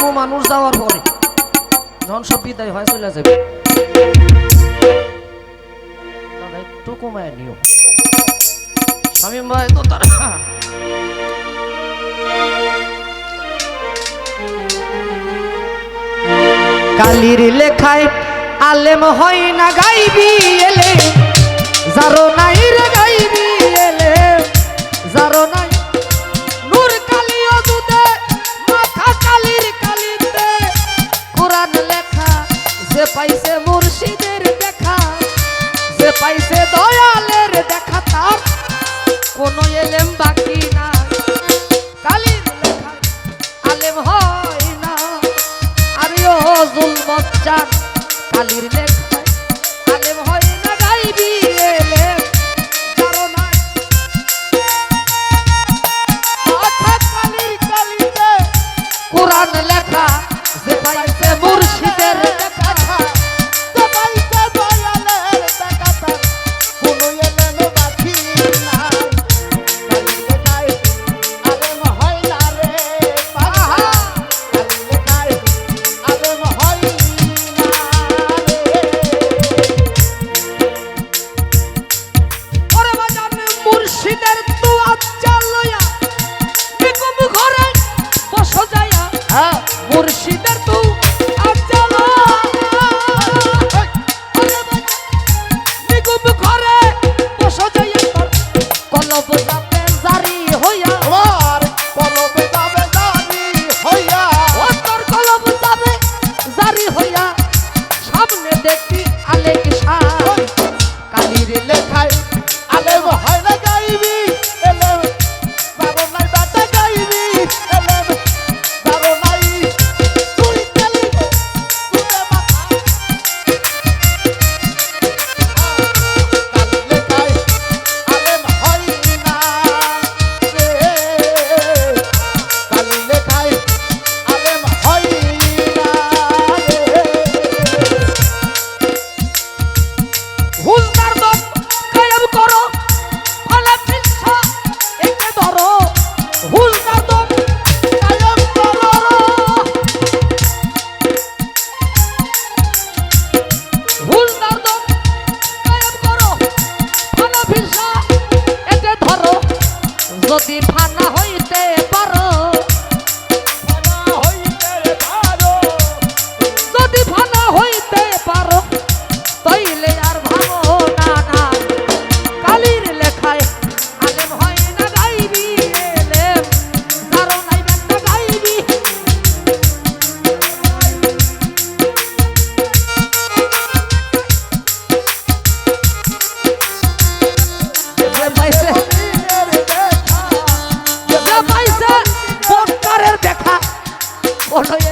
যাব মানুষ যাওয়ার পরে যখন সব বিদায় হয় চলে যাবে একটু কমায় নিও। স্বামী ভাই তো তার কালির লেখায় আলেম হয় না গাইবি এলে, যারো নাই এলেম কোরআন লেখা মুর্শিদের জগতের por lo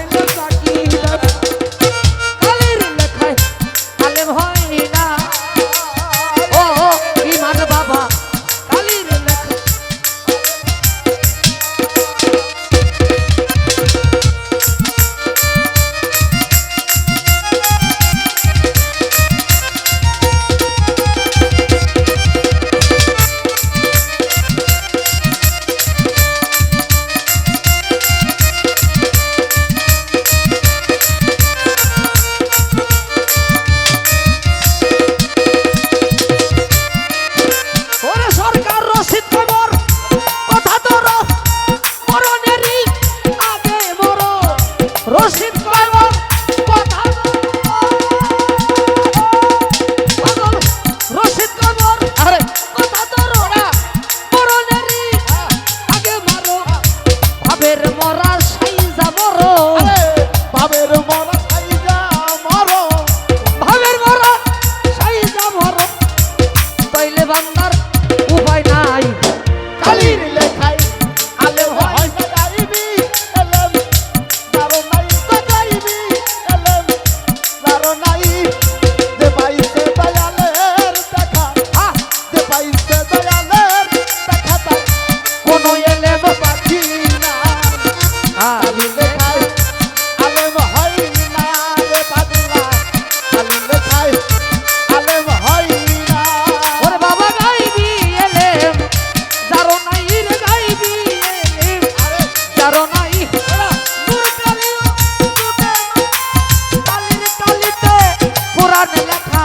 কোরআন লেখা,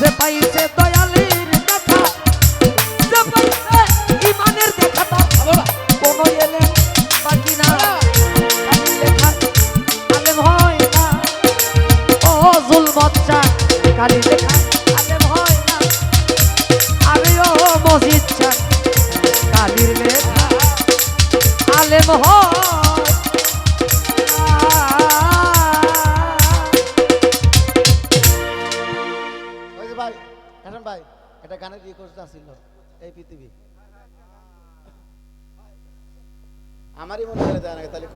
যে পাইছে দয়ালির দেখা যে পাইছে ইমানের দেখা তার কোনো এলে বাকি না। লেখা, আলেম হয় না। ও জুল বাচ্চা কালি লেখা, আলেম হয় না। আরে ও মসজিদ চান কালির লেখা। আলেম হয় এখন ভাই এটা গানের রিকোয়েস্ট আসছিল এই পৃথিবী। আমারই মনে হয় না তাহলে